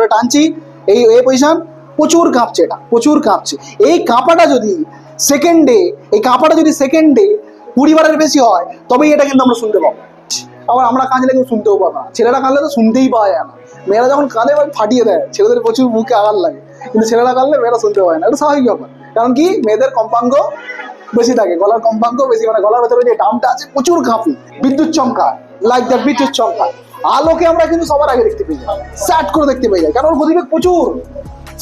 ধরে টানছি, এই এ পজিশন প্রচুর কাঁপছে এটা, প্রচুর কাঁপছে। এই কাঁপাটা যদি সেকেন্ডে এই কাঁপাটা যদি সেকেন্ডে কুড়ি বারের বেশি হয়, তবেই এটা কিন্তু আমরা শুনতে পাবো। আবার আমরা কাঁদলে কেউ শুনতেও পাবো না। ছেলেরা কাঁদলে তো শুনতেই পাওয়া যায় না। মেয়েরা যখন কাঁদে এবার ফাটিয়ে দেয়। ছেলেদের প্রচুর মুখে আঘাত লাগে। কিন্তু ছেলেরা কাঁদলে মেয়েরা শুনতে পায় না। এটা স্বাভাবিক ব্যাপার। কারণ কি? মেয়েদের কম্পাঙ্গ বেশি থাকে। গলার কম্পাঙ্ক বেশি। মানে গলার ভেতরে যে ডামটা আছে, প্রচুর কাঁপি। বিদ্যুৎ চমকা। লাইক দ্য বিদ্যুৎ চমকা। আলোকে আমরা কিন্তু সবার আগে দেখতে পেয়ে যাই। স্যাট করে দেখতে পেয়ে যাই, কারণ ওর গতিবেগ প্রচুর।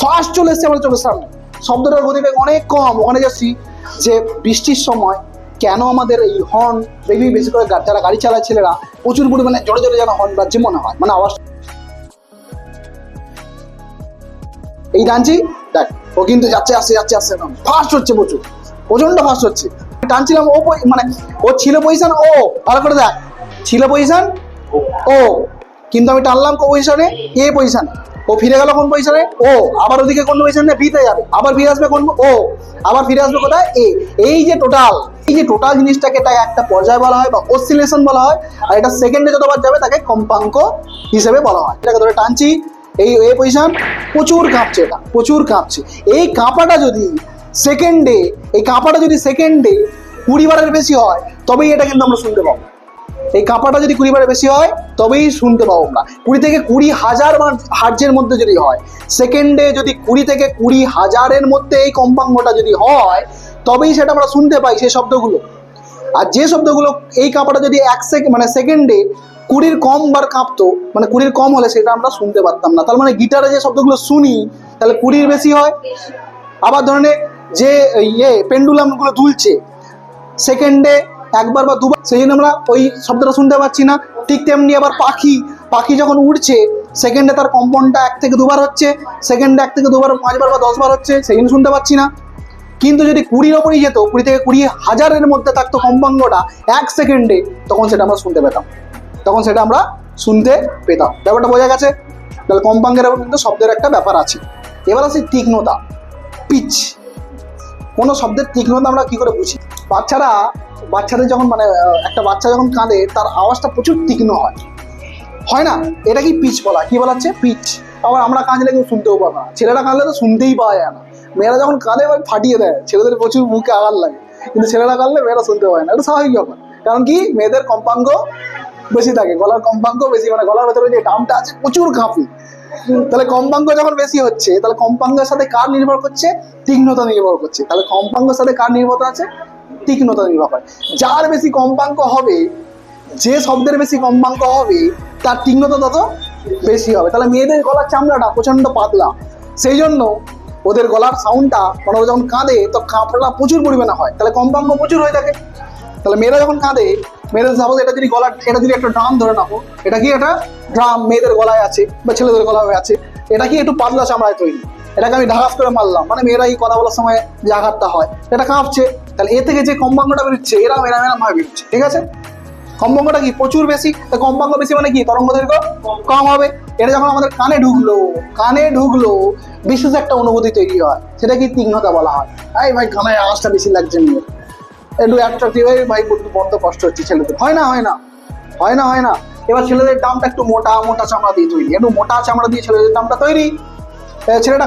ফাস্ট চলে এসছে আমাদের চোখের সামনে। শব্দটার গতিবেগ অনেক কম। ওখানে যাচ্ছি যে বৃষ্টির সময় কেন আমাদের এই হর্ন বেবি বেশি করে যারা গাড়ি চালায় ছেলেরা, প্রচুর পরিমাণে জোরে জোরে যেন হর্ন বাজছে মনে হয়। মানে আওয়াজ এই টানছি দেখ, ও কিন্তু যাচ্ছে, আসছে যাচ্ছে, আসছে ফাস্ট হচ্ছে প্রচুর। প্রচণ্ড ফাস্ট হচ্ছে। টানছিলাম ও মানে ও ছিল পজিশন ও ভালো করে দেখ। ছিল পজিশন ও। কিন্তু আমি টানলাম কোন পজিশনে এ পজিশনে ও ফিরে গেল কোন পজিশনে ও। আবার ওদিকে কোন পজিশনে বিতে যাবে। আবার ফিরে আসবে কোন ও। আবার ফিরে আসবে কোথায়? এ এই যে টোটাল এই যে টোটাল জিনিসটাকে এটা একটা পর্যায় বলা হয় বা অসিলেশন বলা হয়, আর এটা সেকেন্ডে যতবার যাবে তাকে কম্পাঙ্ক হিসেবে বলা হয়। এটাকে ধরে টানছি। এই এ পজিশন প্রচুর কাঁপছে এটা, প্রচুর কাঁপছে। এই কাঁপাটা যদি সেকেন্ডে এই কাঁপাটা যদি সেকেন্ডে কুড়ি বারের বেশি হয়, তবেই এটা কিন্তু আমরা শুনতে পাবো। এই কাঁপাটা যদি কুড়ি বারের বেশি হয়, তবেই শুনতে পাবো আমরা। কুড়ি থেকে কুড়ি হাজার হার্জের মধ্যে যদি হয়, সেকেন্ডে যদি কুড়ি থেকে কুড়ি হাজারের মধ্যে এই কম্পাঙ্গটা যদি হয়, তবেই সেটা আমরা শুনতে পাই সেই শব্দগুলো। আর যে শব্দগুলো এই কাঁপাটা যদি এক সেকেন্ড মানে সেকেন্ডে কুড়ির কম বার কাঁপতো মানে কুড়ির কম হলে সেটা আমরা শুনতে পারতাম না। তার মানে গিটারে যে শব্দগুলো শুনি, তাহলে কুড়ির বেশি হয়। আবার ধরনের যে ইয়ে পেন্ডুলামগুলো দুলছে, সেকেন্ডে একবার বা দুবার, সেই জন্য আমরা ওই শব্দটা শুনতে পাচ্ছি না। ঠিক তেমনি আবার পাখি পাখি যখন উড়ছে সেকেন্ডে তার কম্পনটা এক থেকে দুবার হচ্ছে সেকেন্ডে এক থেকে দুবার, পাঁচবার বা দশবার হচ্ছে, সেই জন্য শুনতে পাচ্ছি না। কিন্তু যদি কুড়ির ওপরই যেত, কুড়ি থেকে কুড়ি হাজারের মধ্যে থাকতো কম্পাঙ্গটা এক সেকেন্ডে তখন সেটা আমরা শুনতে পেতাম। তখন সেটা আমরা শুনতে পেতাম। ব্যাপারটা বোঝা গেছে? তাহলে কম্পাঙ্গের ওপর কিন্তু শব্দের একটা ব্যাপার আছে। এবার আসি তীক্ষ্ণতা, পিচ। কোনো শব্দের তীক্ষ্ণতা আমরা কী করে বুঝি? বাচ্চারা বাচ্চাদের যখন মানে একটা বাচ্চা যখন কাঁদে, তার আওয়াজটা প্রচুর তীক্ষ্ণ হয়। হয় না? এটা কি পিচ বলা? কি বলা হচ্ছে? পিচ। আবার আমরা কাঁদলে কেউ শুনতেও পাবো না। ছেলেরা কাঁদলে তো শুনতেই পাওয়া যায় না। মেয়েরা যখন কাঁদে এবার ফাটিয়ে দেয়। ছেলেদের প্রচুর মুখে আঘাত লাগে। কিন্তু ছেলেরা কাঁদলে মেয়েরা শুনতে পায় না। এটা স্বাভাবিক ব্যাপার। কারণ কি? মেয়েদের কম্পাঙ্গ বেশি থাকে। গলার কম্পাঙ্ক বেশি। মানে গলার ভেতরে যে ডামটা আছে, প্রচুর কাঁপি তাহলে কম্পাঙ্ক যখন বেশি হচ্ছে, তাহলে কম্পাঙ্গের সাথে কার নির্ভর করছে? তীক্ষ্ণতা নির্ভর করছে। তাহলে কম্পাঙ্কের সাথে কার নির্ভরতা আছে? তীক্ষ্ণতা নির্ভর করে। যার বেশি কম্পাঙ্ক হবে, যে শব্দের বেশি কম্পাঙ্ক হবে, তার তীক্ষ্ণতা তত বেশি হবে। তাহলে মেয়েদের গলার চামড়াটা প্রচণ্ড পাতলা। সেই জন্য ওদের গলার সাউন্ডটা মানে যখন কাঁদে, তো কাঁপড়া প্রচুর পরিমাণে হয়। তাহলে কম্পাঙ্ক প্রচুর হয়ে থাকে। তাহলে মেয়েরা যখন কাঁদে, মেয়েদের সাপোজ এটা যদি গলা এটা যদি একটা ড্রাম ধরে নাও, এটা কি একটা ড্রাম মেয়েদের গলায় আছে বা ছেলেদের গলায় আছে, এটা কি একটু পাতলা চামড়ায় তৈরি? এটাকে আমি ঢাকাস করে মারলাম। মানে মেয়েরা এই কথা বলার সময় যে আঘাতটা হয় এটা কাঁপছে। তাহলে এ থেকে যে কম্পাঙ্গটা বেরোচ্ছে, এরা এরা এরা ভাবে বেরোচ্ছে ঠিক আছে? কম্পাঙ্গটা কি? প্রচুর বেশি। তা কম্পাঙ্গ বেশি মানে কি? তরঙ্গ দৈর্ঘ্য কম হবে। এটা যখন আমাদের কানে ঢুকলো কানে ঢুকলো, বিশেষ একটা অনুভূতি তৈরি হয়। সেটা কি তীক্ষ্ণতা বলা হয়? এই ভাই, কানে আওয়াজটা বেশি লাগছে মেয়ের একটু অ্যাট্রাকটিভ হয়ে ভাই বড্ড কষ্ট হচ্ছে ছেলেদের। হয় না হয় না। হয় না হয় না। এবার ছেলেদের দামটা একটু মোটা মোটা চামড়া দিয়ে তৈরি। একটু মোটা চামড়া দিয়ে ছেলেদের দামটা তৈরি। ছেলেটা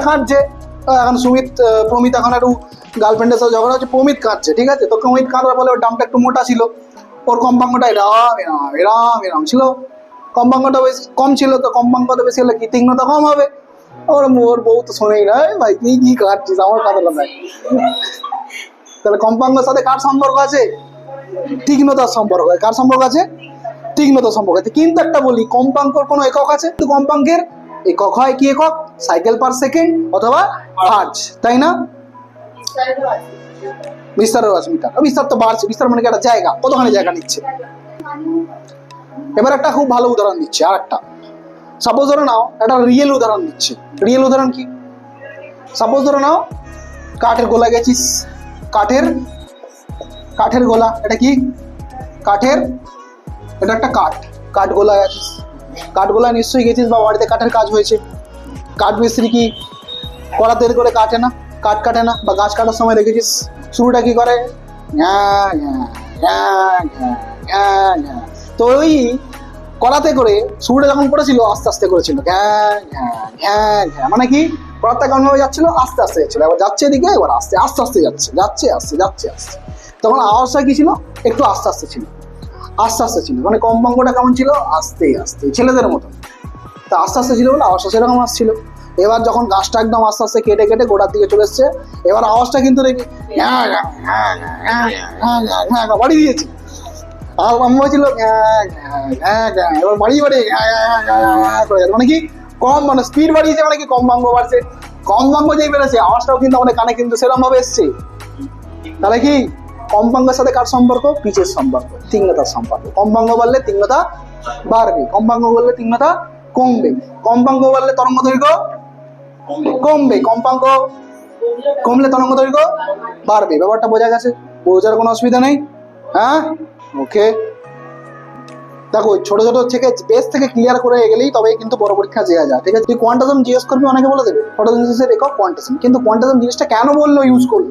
আহ, এখন সুমিত প্রমিত এখন একটু গার্লফ্রেন্ডের সাথে ঝগড়া হচ্ছে প্রমিত কাঁদছে ঠিক আছে? তো প্রমিত কাঁদার ফলে ওর দামটা একটু মোটা ছিল। ওর কম্পাঙ্গটা এরাম এরাম এরাম এরাম ছিল। কম্পাঙ্গটা বেশি কম ছিল তো কম্পাঙ্গটা বেশি হলে কি তীক্ষ্ণতা কম হবে? ওর ওর বউ তো শোনেই না। ভাই তুই কি কাটছিস আমার কাঁদা দেয় তাহলে কম্পাঙ্গের সাথে কার সম্পর্ক আছে? তীক্ষ্ণতার সম্পর্ক। কার সম্পর্ক আছে? তীক্ষ্ণতার সম্পর্ক আছে। কিন্তু একটা বলি কম্পাঙ্কর কোনো একক আছে? কিন্তু কম্পাঙ্কের একক হয় কি একক? সাইকেল পার সেকেন্ড অথবা হার্জ তাই না? বিস্তারের আছে মিটার। বিস্তার তো বাড়ছে। বিস্তার মানে একটা জায়গা। কতখানি জায়গা নিচ্ছে? এবার একটা খুব ভালো উদাহরণ দিচ্ছে আর একটা সাপোজ ধরে নাও, একটা রিয়েল উদাহরণ দিচ্ছে। রিয়েল উদাহরণ কি? সাপোজ ধরে নাও, কাঠের গোলা গেছিস। কাঠের কাঠের গোলা, এটা কি? কাঠের, এটা একটা কাঠ। কাঠ গোলা গেছিস কাঠ গোলা নিশ্চয়ই গেছিস বা বাড়িতে কাঠের কাজ হয়েছে। কাঠ মিস্ত্রি কি কড়া তৈরি করে কাটে না? কাঠ কাটে না বা গাছ কাটার সময় দেখেছিস শুরুটা কি করে? ঘ্যাঁ, ঘ্যাঁ, ঘ্যাঁ। তো ওই করাতে করে শুরুটা যখন করেছিল আস্তে আস্তে করেছিল। মানে কি? করাতে কেমন ভাবে যাচ্ছিল? আস্তে আস্তে যাচ্ছিল। এবার যাচ্ছে এদিকে এবার আস্তে আস্তে আস্তে যাচ্ছে যাচ্ছে আস্তে যাচ্ছে আস্তে। তখন আওয়াজটা কি ছিল? একটু আস্তে আস্তে ছিল। আস্তে আস্তে ছিল মানে কম্পাঙ্কটা কেমন ছিল আস্তে আস্তে ছেলেদের মতো তা আস্তে আস্তে ছিল বলে আওয়াজটা সেরকম আসছিল এবার যখন গাছটা একদম আস্তে আস্তে কেটে কেটে গোড়ার দিকে চলে এসছে এবার আওয়াজটা কিন্তু হ্যাঁ, হ্যাঁ, হ্যাঁ, হ্যাঁ, হ্যাঁ, হ্যাঁ, হ্যাঁ, বাড়ি দিয়েছি আর আম্মু ছিল হ্যাঁ, হ্যাঁ, হ্যাঁ, হ্যাঁ, এবার বাড়ি বাড়ি হ্যাঁ, হ্যাঁ, হ্যাঁ, হ্যাঁ, করে মানে কি কম মানে স্পিড বাড়িয়েছে মানে কি কম ভাঙ্গ বাড়ছে কম ভাঙ্গ যেই বেড়েছে আওয়াজটাও কিন্তু আমাদের কানে কিন্তু সেরকম ভাবে এসছে তাহলে কি কম্পাঙ্গের সাথে কার সম্পর্ক? পিচের সম্পর্ক, তীক্ষ্ণতার সম্পর্ক। কম্পাঙ্গ বাড়লে তীক্ষ্ণতা বাড়বে, কম্পাঙ্গ বাড়লে তীক্ষ্ণতা কমবে। কম্পাঙ্গ বাড়লে তরঙ্গ দৈর্ঘ্য কমবে কম্পাঙ্ক কমলে তরঙ্গ দৈর্ঘ্য বাড়বে। ব্যাপারটা বোঝা গেছে? বোঝার কোনো অসুবিধা নেই? হ্যাঁ? ওকে দেখো ছোট ছোট থেকে বেস থেকে ক্লিয়ার করে গেলেই তবে কিন্তু বড় পরীক্ষা দেওয়া যায়। ঠিক আছে? তুই কোয়ান্টাজম জিজ্ঞেস করবি, অনেকে বলে দেবে ফটোসিনথেসিসের একক কোয়ান্টাজম কিন্তু কোয়ান্টাজম জিনিসটা কেন বলল ইউজ করল?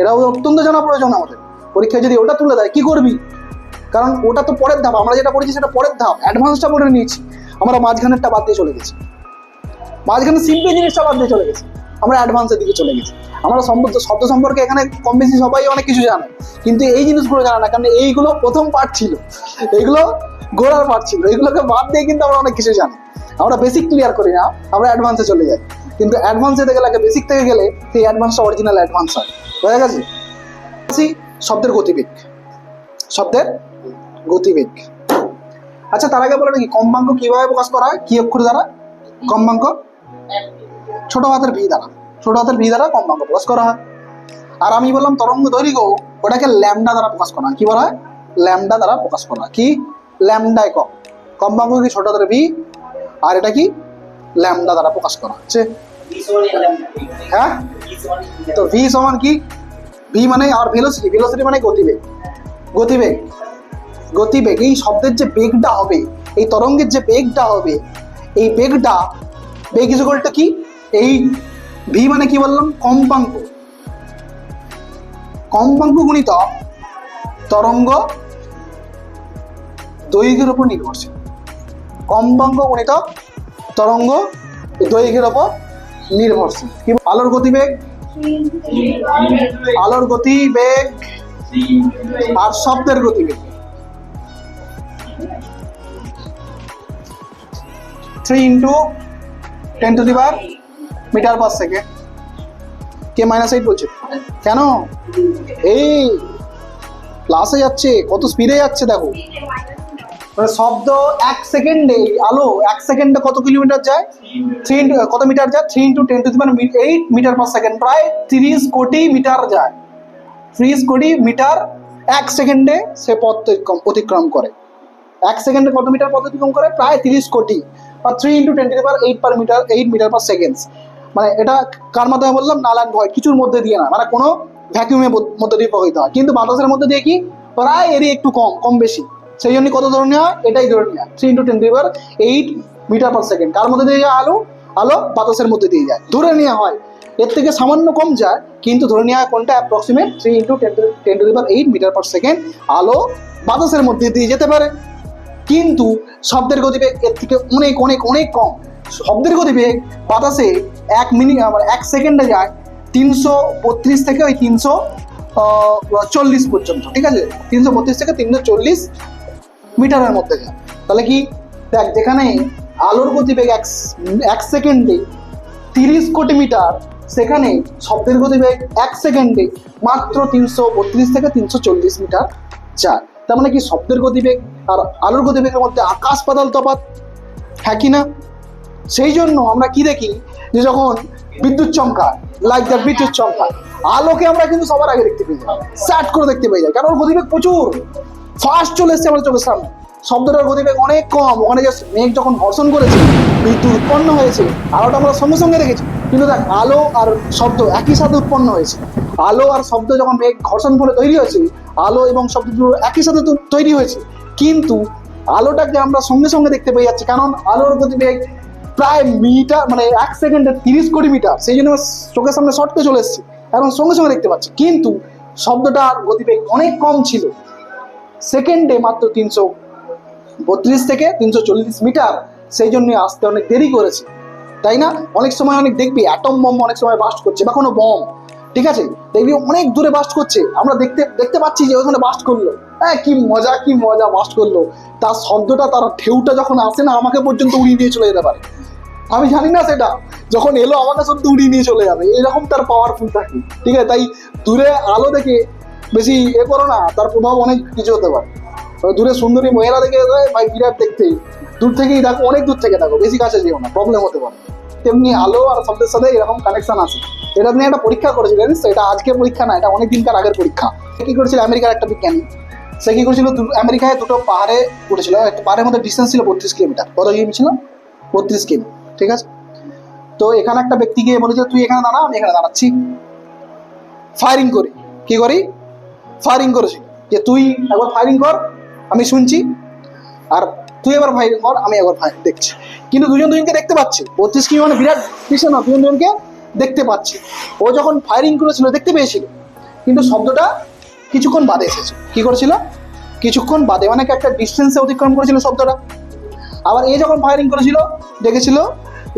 এটাও অত্যন্ত জানা প্রয়োজন আমাদের। পরীক্ষায় যদি ওটা তুলে দেয়, কি করবি? কারণ ওটা তো পরের ধাপ, আমরা যেটা পড়েছি সেটা পরের ধাপ। অ্যাডভান্সটা পড়ে নিয়েছি। আমরা মাঝখানেরটা বাদ দিয়ে চলে গেছি। মাঝখানে সিম্পল জিনিসটা বাদ দিয়ে চলে গেছি। আমরা অ্যাডভান্সের দিকে চলে গেছি। আমরা শব্দ শব্দ সম্পর্কে এখানে কম বেশি সবাই অনেক কিছু জানে। কিন্তু এই জিনিসগুলো জানে না, কারণ এইগুলো প্রথম পার্ট ছিল। এইগুলো গোড়ার পার্ট ছিল। এইগুলোকে বাদ দিয়ে কিন্তু আমরা অনেক কিছু জানি। আমরা বেসিক ক্লিয়ার করি না, আমরা অ্যাডভান্সে চলে যাই। কিন্তু অ্যাডভান্স যেতে গেলে বেসিক থেকে গেলে সেই অ্যাডভান্সটা অরিজিনাল অ্যাডভান্স হয়। বোঝা গেছে? শব্দের গতিবেগ। শব্দের গতিবেগ। আচ্ছা তার আগে বলে নাকি কম্পাঙ্ক কীভাবে প্রকাশ করা হয়? কি অক্ষর দ্বারা? কম্পাঙ্ক ছোট হাতের ভি দ্বারা। ছোট হাতের ভি দ্বারা কম্পাঙ্ক প্রকাশ করা হয়। আর আমি বললাম তরঙ্গ দৈর্ঘ্য, ওটাকে ল্যামডা দ্বারা প্রকাশ করা হয়। কি বলা হয়? ল্যামডা দ্বারা প্রকাশ করা কি? ল্যামডা একক। কম্পাঙ্ক কি ছোট হাতের ভি? আর এটা কি? ল্যামডা দ্বারা প্রকাশ করা হচ্ছে। হ্যাঁ? তো ভি সমান কি? ভি মানে আর ভেলোসিটি ভেলোসিটি মানে গতিবেগ। গতিবেগ। গতিবেগ, এই শব্দের যে বেগটা হবে, এই তরঙ্গের যে বেগটা হবে, এই বেগটা, বেগ ইজুগলটা কি? এই ভি মানে কি বললাম? কম্পাঙ্ক। কম্পাঙ্ক গুণিত তরঙ্গ দৈর্ঘ্যের উপর নির্ভরশীল। কম্পাঙ্ক গুণিত তরঙ্গ দৈর্ঘ্যের উপর নির্ভরশীল। আলোর গতিবেগ আলোর গতিবেগ আর শব্দের গতিবেগ three into ten to the bar metre per second কে মাইনাস এইট বলছে। কেন? এই ক্লাসে যাচ্ছে, কত স্পিডে যাচ্ছে দেখো। মানে শব্দ এক সেকেন্ডে আলো এক সেকেন্ডে কত কিলোমিটার যায়? থ্রি কত মিটার যায়? Three into ten to the eight metre per second প্রায় তিরিশ কোটি মিটার যায়। ত্রিশ কোটি মিটার এক সেকেন্ডে সে পথ অতিক্রম- করে। এক সেকেন্ডে কত মিটার পথ অতিক্রম করে? প্রায় তিরিশ কোটি, বা three into twenty per eight per metre eight metre per seconds মানে এটা কার মাধ্যমে বললাম? নালান ভয়, কিছুর মধ্যে দিয়ে না। মানে কোনো ভ্যাকিউমের মধ্যে দিয়ে প্রবাহিত হয়। কিন্তু বাতাসের মধ্যে দিয়ে কি? প্রায় এরই একটু কম কম বেশি। সেই জন্য কত ধরে নেওয়া হয়? এটাই ধরে নেওয়া three into ten per eight metre per second কার মধ্যে দিয়ে যায়? আলো। আলো বাতাসের মধ্যে দিয়ে যায়। ধরে নেওয়া হয়। এর থেকে সামান্য কম যায়, কিন্তু ধরে নেওয়া কোনটা? Approximate three into ten ten to per eight metre per second আলো বাতাসের মধ্যে দিয়ে যেতে পারে। কিন্তু শব্দের গতিবেগ এর থেকে অনেক অনেক অনেক কম। শব্দের গতিবেগ বাতাসে এক মিনিট এক সেকেন্ডে যায় তিনশো বত্রিশ থেকে ওই তিনশো চল্লিশ পর্যন্ত। ঠিক আছে? তিনশো বত্রিশ থেকে তিনশো চল্লিশ মিটারের মধ্যে যায়। তাহলে কি? দেখ, যেখানে আলোর গতিবেগ এক এক সেকেন্ডে তিরিশ কোটি মিটার, সেখানে শব্দের গতিবেগ এক সেকেন্ডে মাত্র তিনশো বত্রিশ থেকে তিনশো চল্লিশ মিটার যায়। তার মানে কি? শব্দের গতিবেগ আর আলোর গতিবেগের মধ্যে আকাশ পাতাল তফাৎ। হ্যাঁ কি না? সেই জন্য আমরা কি দেখি? যে যখন বিদ্যুৎ চমকা লাইক দ্য বিদ্যুৎ চমকায়, আলোকে আমরা কিন্তু সবার আগে দেখতে পেয়ে যাই। স্যাট করে দেখতে পেয়ে যাই, কারণ গতিবেগ প্রচুর। ফাস্ট চলে এসছে আমাদের চোখের সামনে। শব্দটার গতিবেগ অনেক কম। ওখানে জাস্ট মেঘ যখন ঘর্ষণ করেছে বিদ্যুৎ উৎপন্ন হয়েছে। আলোটা আমরা সঙ্গে সঙ্গে দেখেছি। কিন্তু দেখ, আলো আর শব্দ একই সাথে উৎপন্ন হয়েছে। আলো আর শব্দ যখন মেঘ ঘর্ষণ ফলে তৈরি হয়েছে, আলো এবং শব্দ দুটো একই সাথে তৈরি হয়েছে। কিন্তু আলোটাকে আমরা সঙ্গে সঙ্গে দেখতে পেয়ে যাচ্ছি। কারণ আলোর গতিবেগ প্রায় মিটার মানে এক সেকেন্ডে তিরিশ কোটি মিটার। সেই জন্য চোখের সামনে শর্টকে চলে এসেছে। এখন সঙ্গে সঙ্গে দেখতে পাচ্ছি। কিন্তু শব্দটার গতিবেগ অনেক কম ছিল। সেকেন্ডে মাত্র তিনশো বত্রিশ থেকে তিনশো চল্লিশ মিটার, সেই জন্য আসতে অনেক দেরি করেছে। তাই না? অনেক সময় অনেক দেখবি অ্যাটম বম অনেক সময় বাস্ট করছে বা কোনো বম ঠিক আছে? দেখবি অনেক দূরে বাস্ট করছে। আমরা দেখতে দেখতে পাচ্ছি যে ওখানে বাস্ট করল। হ্যাঁ কি মজা কি মজা বাস্ট করল। তার শব্দটা, তার ঢেউটা যখন আসে না, আমাকে পর্যন্ত উড়িয়ে দিয়ে চলে যেতে পারে। আমি জানি না সেটা। যখন এলো, আমাকে সত্যি উড়িয়ে নিয়ে চলে যাবে। এরকম তার পাওয়ারফুল থাকে। ঠিক আছে? তাই দূরে আলো দেখে বেশি এ করো না, তার প্রভাব অনেক কিছু হতে পারে। দূরে সুন্দরী মহিলা দেখে ভাই বিরাট দেখতে, দূর থেকেই দেখো অনেক দূর থেকে দেখো বেশি কাছে যেও না প্রবলেম হতে পারে। তেমনি আলো আর শব্দের সাথে এরকম কানেকশন আছে। এটা নিয়ে একটা পরীক্ষা করেছিল, জানিস তো? এটা আজকে পরীক্ষা না, এটা অনেক দিনকার আগের পরীক্ষা। সে কি করেছিল? আমেরিকার একটা বিজ্ঞানী। সে কি করেছিল? আমেরিকায় দুটো পাহাড়ে উঠেছিল, একটা পাহাড়ের মধ্যে ডিস্টেন্স ছিল বত্রিশ কিলোমিটার। কত কিমি ছিল? বত্রিশ কিমি, ঠিক আছে? তো এখানে একটা ব্যক্তিকে বলেছে, তুই এখানে দাঁড়া, আমি এখানে দাঁড়াচ্ছি। ফায়ারিং করি। কি করি? ফায়ারিং করেছি। যে তুই একবার ফায়ারিং কর, আমি শুনছি, আর তুই এবার ফায়ারিং কর, আমি একবার ফায়ার দেখছি। কিন্তু দুজন দুজনকে দেখতে পাচ্ছি। বত্রিশ কি মানে বিরাট কিছু না, দুজন দুজনকে দেখতে পাচ্ছি। ও যখন ফায়ারিং করেছিল, দেখতে পেয়েছিল। কিন্তু শব্দটা কিছুক্ষণ বাদে এসেছে। কি করেছিল? কিছুক্ষণ বাদে মানে একটা ডিস্টেন্সে অতিক্রম করেছিল শব্দটা। আবার এ যখন ফায়ারিং করেছিল, দেখেছিল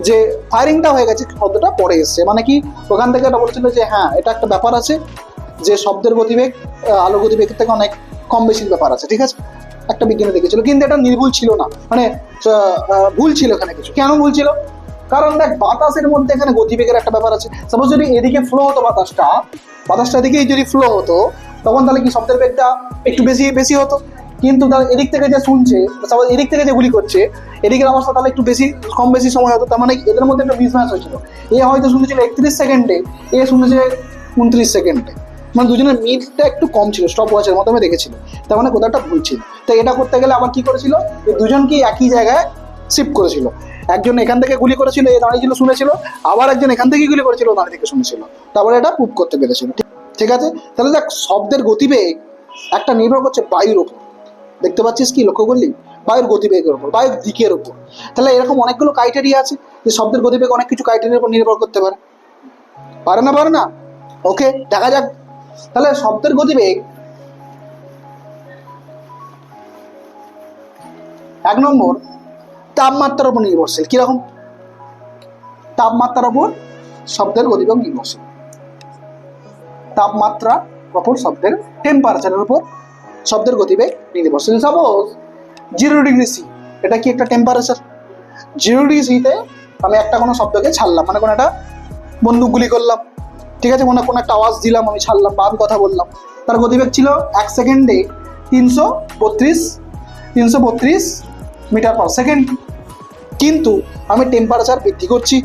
যে ফায়ারিংটা হয়ে গেছে, শব্দটা পরে এসছে। মানে কি, ওখান থেকে এটা বলেছিল যে হ্যাঁ এটা একটা ব্যাপার আছে। যে শব্দের গতিবেগ আলো গতিবেগের থেকে অনেক কম বেশি ব্যাপার আছে, ঠিক আছে? একটা বিজ্ঞানী দেখেছিল। কিন্তু এটা নির্ভুল ছিল না। মানে ভুল ছিল এখানে কিছু। কেন ভুল ছিল? কারণ দেখ, বাতাসের মধ্যে এখানে গতিবেগের একটা ব্যাপার আছে। সাপোজ যদি এদিকে ফ্লো হতো বাতাসটা বাতাসটা এদিকেই যদি ফ্লো হতো, তখন তাহলে কি শব্দের বেগটা একটু বেশি বেশি হতো? কিন্তু তার এদিক থেকে যে শুনছে সাপোজ এদিক থেকে যে গুলি করছে, এদিকের অবস্থা তাহলে একটু বেশি, কম বেশি সময় হতো। তার মানে এদের মধ্যে একটা মিসম্যাচ হয়েছিল। এ হয়তো শুনেছিল একত্রিশ সেকেন্ডে, এ শুনেছে উনত্রিশ সেকেন্ডে। মানে দুজনের মিলটা একটু কম ছিল স্টপ ওয়াচের মাধ্যমে দেখেছিল তার মানে কোথাও একটা ভুল ছিল। তো এটা করতে গেলে আবার কি করেছিল? দুজনকেই একই জায়গায় শিফট করেছিল। একজন এখান থেকে গুলি করেছিল, এ দাঁড়িয়েছিল, শুনেছিল, আবার একজন এখান থেকে গুলি করেছিল দাঁড়িয়ে থেকে শুনেছিল। তারপরে এটা প্রুভ করতে পেরেছিল। ঠিক- আছে? তাহলে দেখ, শব্দের গতিবেগ একটা নির্ভর করছে বায়ুর ওপর। দেখতে পাচ্ছিস কি? লক্ষ্য করলি? বায়ুর গতিবেগের উপর বায়ুর দিকের উপর তাহলে এরকম অনেকগুলো ক্রাইটেরিয়া আছে যে শব্দের গতিবেগ অনেক কিছু ক্রাইটেরিয়ার উপর নির্ভর করতে পারে। পারে না পারে না? ওকে দেখা যাক। তাহলে শব্দের গতিবেগ এক নম্বর তাপমাত্রার উপর নির্ভরশীল। কীরকম? তাপমাত্রার উপর শব্দের গতিবেগ নির্ভরশীল। তাপমাত্রা উপর শব্দের টেম্পারেচারের উপর শব্দের গতিবেগ নির্ভরশীল? সাপোজ জিরো ডিগ্রি সি এটা কি একটা টেম্পারেচার জিরো ডিগ্রি সিতে আমি একটা কোনো শব্দকে ছাড়লাম মানে কোনো একটা বন্দুক গুলি করলাম। ঠিক আছে? কোনো কোনো একটা আওয়াজ দিলাম, আমি ছাড়লাম বা আমি কথা বললাম। তার গতিবেগ ছিল এক সেকেন্ডে তিনশো বত্রিশ তিনশো বত্রিশ মিটার পার সেকেন্ড। কিন্তু আমি টেম্পারেচার বৃদ্ধি করছি,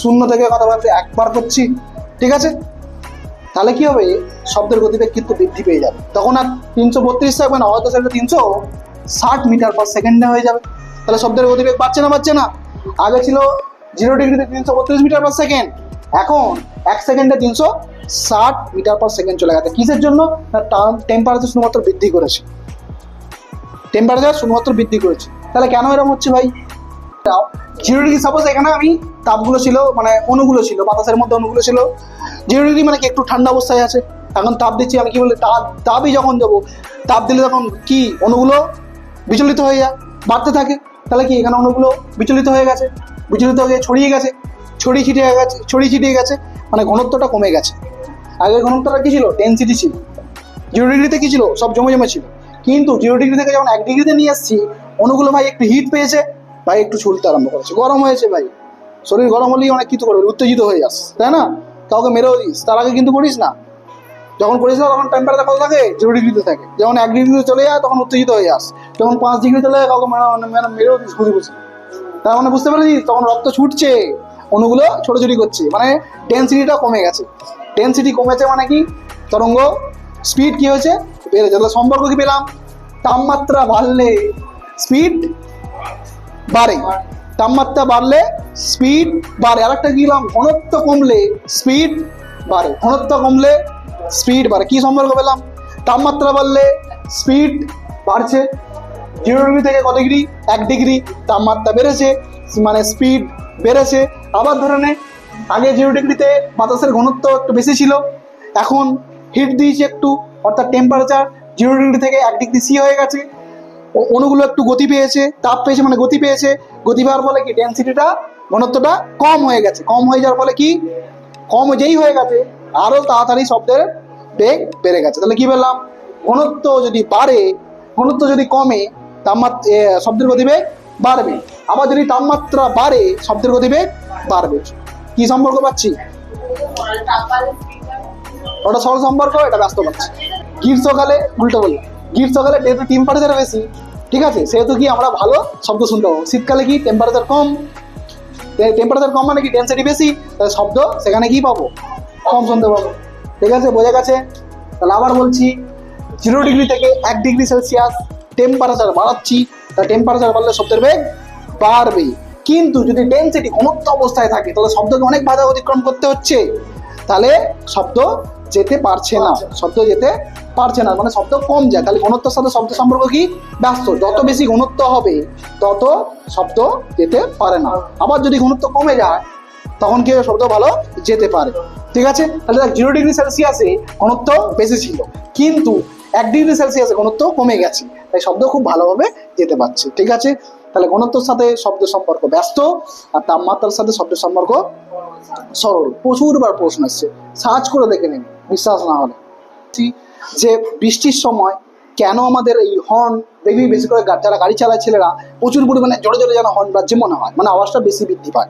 শূন্য থেকে কথা বলতে একবার করছি, ঠিক আছে? তাহলে কি হবে? শব্দের গতিবেগ কিন্তু বৃদ্ধি পেয়ে যাবে। তখন আর তিনশো বত্রিশ থাকবে না, হয়তো সেটা তিনশো ষাট মিটার পার সেকেন্ডে হয়ে যাবে। তাহলে শব্দের গতিবেগ বাড়ছে না বাড়ছে না? আগে ছিল জিরো ডিগ্রিতে তিনশো বত্রিশ মিটার পার সেকেন্ড। এখন এক সেকেন্ডে তিনশো ষাট মিটার পার সেকেন্ড চলে গেছে। কিসের জন্য? টেম্পারেচার শুধুমাত্র বৃদ্ধি করেছে। টেম্পারেচার শুধুমাত্র বৃদ্ধি করেছে। তাহলে কেন এরকম হচ্ছে ভাই? জিরো ডিগ্রি সাপোজ এখানে আমি তাপগুলো ছিল মানে অণুগুলো ছিল, বাতাসের মধ্যে অণুগুলো ছিল জিরো ডিগ্রি মানে কি একটু ঠান্ডা অবস্থায় আছে? এখন তাপ দিচ্ছি, আমি কি বলি তাপ তাপই যখন দেবো, তাপ দিলে তখন কি অণুগুলো বিচলিত হয়ে যায়, বাড়তে থাকে। তাহলে কি এখানে অণুগুলো বিচলিত হয়ে গেছে, বিচলিত হয়ে ছড়িয়ে গেছে? ছড়িয়ে ছিটিয়ে গেছে, ছড়িয়ে ছিটিয়ে গেছে মানে ঘনত্বটা কমে গেছে। আগে ঘনত্বটা কী ছিল? ডেন্সিটি ছিল। জিরো ডিগ্রিতে কী ছিল? সব জমে জমে ছিল। কিন্তু জিরো ডিগ্রি থেকে যখন এক ডিগ্রিতে নিয়ে এসেছি অণুগুলো ভাই একটু হিট পেয়েছে, ভাই একটু ছুলতে আরম্ভ করেছে। গরম হয়েছে ভাই। শরীর গরম হলেই অনেক কিছু করবে, উত্তেজিত হয়ে যাস, তাই না? কাউকে মেরেও দিস, তার আগে কিন্তু করিস না। যখন করিস না, তখন টেম্পারেচার কত থাকে জিরো ডিগ্রিতে থাকে। যখন এক ডিগ্রিতে চলে যায়, তখন উত্তেজিত হয়ে যাস। যখন পাঁচ ডিগ্রি চলে যায়, কাউকে মেরা- মেরা- মেরেও দিস বুঝে বুঝে তার মানে বুঝতে পেরেছিস? তখন রক্ত ছুটছে। অণুগুলো ছোটাছুটি করছে। মানে ডেন্সিটিটা কমে গেছে। ডেন্সিটি কমেছে মানে কি? তরঙ্গ স্পিড কি হয়েছে? বেড়েছে। তাহলে সম্পর্ক কি পেলাম? তাপমাত্রা বাড়লে স্পিড বাড়ে। তাপমাত্রা বাড়লে স্পিড বাড়ে। আরেকটা কি দিলাম ঘনত্ব কমলে স্পিড বাড়ে। ঘনত্ব কমলে স্পিড বাড়ে। কি সম্পর্ক পেলাম? তাপমাত্রা বাড়লে স্পিড বাড়ছে। জিরো ডিগ্রি থেকে কত ডিগ্রি এক ডিগ্রি তাপমাত্রা বেড়েছে। মানে স্পিড বেড়েছে। আবার ধরে নে আগে জিরো ডিগ্রিতে বাতাসের ঘনত্ব একটু বেশি ছিল, এখন হিট দিয়েছে একটু, অর্থাৎ টেম্পারেচার জিরো ডিগ্রি থেকে এক ডিগ্রি সি হয়ে গেছে। অণুগুলো একটু গতি পেয়েছে, তাপ পেয়েছে মানে গতি পেয়েছে। গতি পাওয়ার ফলে কি ডেন্সিটিটা ঘনত্বটা কম হয়ে গেছে। কম হয়ে যাওয়ার ফলে কি? কম যেই হয়ে গেছে, আরও তাড়াতাড়ি শব্দের বেগ বেড়ে গেছে। তাহলে কি বললাম? ঘনত্ব যদি বাড়ে, ঘনত্ব যদি কমে, তাপমাত্রা শব্দের গতিবেগ বাড়বে। আবার যদি তাপমাত্রা বাড়ে, শব্দের গতিবেগ বাড়বে কি সম্পর্ক পাচ্ছি? ওটা সরল সম্পর্ক, এটা ব্যস্ত পাচ্ছি। গ্রীষ্মকালে উল্টো বলি। গ্রীষ্মকালে যেহেতু টেম্পারেচার বেশি, ঠিক আছে? সেহেতু কি আমরা ভালো শব্দ শুনতে পাবো। শীতকালে কি টেম্পারেচার কম? টেম্পারেচার কম মানে কি ডেন্সিটি বেশি? তাহলে শব্দ সেখানে কি পাবো? কম শুনতে পাবো। ঠিক আছে? বোঝা গেছে? তাহলে আবার বলছি জিরো ডিগ্রি থেকে এক ডিগ্রি সেলসিয়াস টেম্পারেচার বাড়াচ্ছি। তাহলে টেম্পারেচার বাড়লে শব্দের বেগ বাড়বে কিন্তু যদি ডেন্সিটি ঘনত্ব অবস্থায় থাকে তাহলে শব্দকে অনেক বাধা অতিক্রম করতে হচ্ছে। তাহলে শব্দ যেতে পারছে না। শব্দ যেতে পারছে না মানে শব্দ কম যায়। তাহলে ঘনত্বের সাথে শব্দ সম্পর্ক কি? ব্যস্ত। যত বেশি ঘনত্ব হবে তত শব্দ যেতে পারে না। আবার যদি ঘনত্ব কমে যায় তখন কি শব্দ ভালো যেতে পারে। ঠিক আছে? তাহলে দেখ জিরো ডিগ্রি সেলসিয়াসে ঘনত্ব বেশি ছিল। কিন্তু এক ডিগ্রি সেলসিয়াসে ঘনত্ব কমে গেছে। তাই শব্দ খুব ভালোভাবে যেতে পারছে। ঠিক আছে? তাহলে ঘনত্বর সাথে শব্দ সম্পর্ক ব্যস্ত আর তাপমাত্রার সাথে শব্দের সম্পর্ক সরল। প্রচুরবার প্রশ্ন এসছে সার্চ করে দেখে নিন। বিশ্বাস না হলে। যে বৃষ্টির সময় কেন আমাদের এই হর্ন দেখবি বেশি করে যারা গাড়ি চালায় ছেলেরা প্রচুর পরিমাণে জোরে জোরে যেন হর্ন বাজছে মনে হয়। মানে আওয়াজটা বেশি বৃদ্ধি পায়।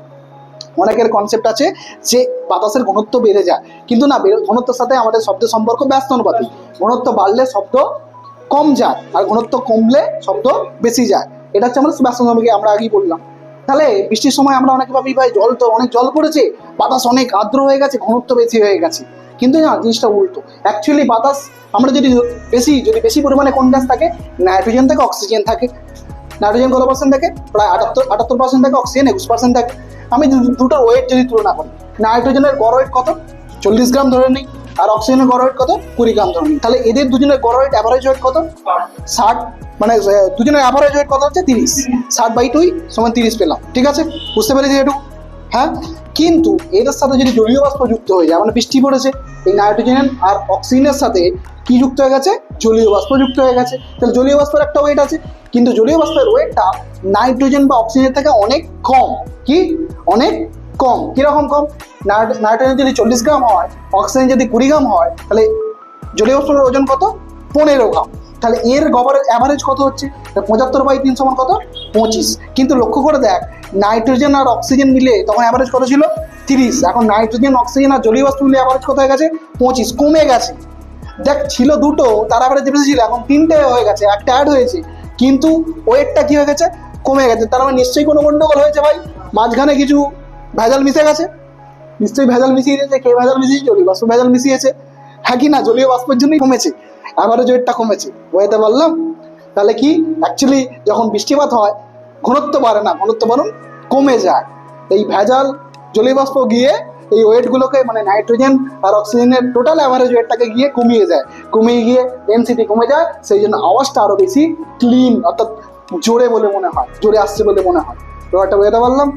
অনেকের কনসেপ্ট আছে যে বাতাসের ঘনত্ব বেড়ে যায়। কিন্তু না ঘনত্বের সাথে আমাদের শব্দের সম্পর্ক ব্যস্ত অনুপাতিক ঘনত্ব বাড়লে শব্দ কম যায় আর ঘনত্ব কমলে শব্দ বেশি যায়। এটা হচ্ছে আমাদের ব্যস্ত অনুপাতিক আমরা আগেই বললাম। তাহলে বৃষ্টির সময় আমরা অনেকে ভাবি, ভাই, জল তো অনেক জল পড়েছে, বাতাস অনেক আর্দ্র হয়ে গেছে, ঘনত্ব বেশি হয়ে গেছে। কিন্তু না, জিনিসটা উল্টো। অ্যাকচুয়ালি বাতাস আমরা যদি বেশি যদি বেশি পরিমাণে কোন গ্যাস থাকে নাইট্রোজেন থাকে অক্সিজেন থাকে। নাইট্রোজেন কত পার্সেন্ট থাকে? প্রায় আটাত্তর আটাত্তর পার্সেন্ট থাকে অক্সিজেন একুশ পার্সেন্ট থাকে। আমি দু- দুটোর ওয়েট যদি তুলনা করি নাইট্রোজেনের গড় ওয়েট কত? চল্লিশ গ্রাম ধরে নিই, আর অক্সিজেনের গড় ওয়েট কত? কুড়ি গ্রাম ধরে নিই। তাহলে এদের দুজনের গড় ওয়েট অ্যাভারেজ ওয়েট কত? ষাট। মানে দুজনের অ্যাভারেজ ওয়েট কত হচ্ছে? তিরিশ। ষাট বাই টুই সমান তিরিশ পেলাম। ঠিক আছে? বুঝতে পেরেছি একটু হ্যাঁ? কিন্তু এদের সাথে যদি জলীয় বাষ্প যুক্ত হয়ে যায় মানে বৃষ্টি পড়েছে, এই নাইট্রোজেন আর অক্সিজেনের সাথে কি যুক্ত হয়ে গেছে? জলীয় বাষ্প যুক্ত হয়ে গেছে। তাহলে জলীয় বাষ্পের একটা ওয়েট আছে। কিন্তু জলীয় বাষ্পের ওয়েটটা নাইট্রোজেন বা অক্সিজেনের থেকে অনেক কম। কি? অনেক কম। কীরকম কম? নাইট্রোজেন যদি চল্লিশ গ্রাম হয়, অক্সিজেন যদি কুড়ি গ্রাম হয়, তাহলে জলীয় বাষ্পের ওজন কত? পনেরো গ্রাম। তাহলে এর গবরের অ্যাভারেজ কত হচ্ছে? পঁচাত্তর বাই তিন সমান কত? পঁচিশ। কিন্তু লক্ষ্য করে দেখ, নাইট্রোজেন আর অক্সিজেন মিলে তখন অ্যাভারেজ কত ছিল? তিরিশ। এখন নাইট্রোজেন, অক্সিজেন আর জলীয় বাষ্প মিলে অ্যাভারেজ কত হয়ে গেছে? পঁচিশ। কমে গেছে। দেখ, ছিল দুটো, তার অ্যাভারেজ বেশি ছিল। এখন তিনটে হয়ে গেছে। একটা অ্যাড হয়েছে। কিন্তু ওয়েটটা কি হয়ে গেছে? কমে গেছে। তার মানে নিশ্চয়ই কোনো গন্ডগোল হয়েছে ভাই। মাঝখানে কিছু ভেজাল মিশে গেছে। নিশ্চয়ই ভেজাল মিশিয়ে দিয়েছে কে ভেজাল মিশিয়ে জলীয় বাষ্প ভেজাল মিশিয়েছে। হ্যাঁ কি না? জলীয় বাষ্পের জন্যই কমেছে। অ্যাভারেজ ওয়েটটা কমেছে। বোঝাতে পারলাম তাহলে কি? অ্যাকচুয়ালি যখন বৃষ্টিপাত হয়, ঘনত্ব বাড়ে না। ঘনত্ব বাড়ুন কমে যায়। এই ভেজাল, জলীয় বাষ্প গিয়ে এই ওয়েটগুলোকে মানে নাইট্রোজেন আর অক্সিজেনের টোটাল অ্যাভারেজ ওয়েটটাকে গিয়ে কমিয়ে যায়। কমিয়ে গিয়ে ডেন্সিটি কমে যায়, সেই জন্য আওয়াজটা আরও বেশি ক্লিন অর্থাৎ জোরে বলে মনে হয়, জোরে আসছে বলে মনে হয়। ব্যাপারটা বোঝাতে পারলাম?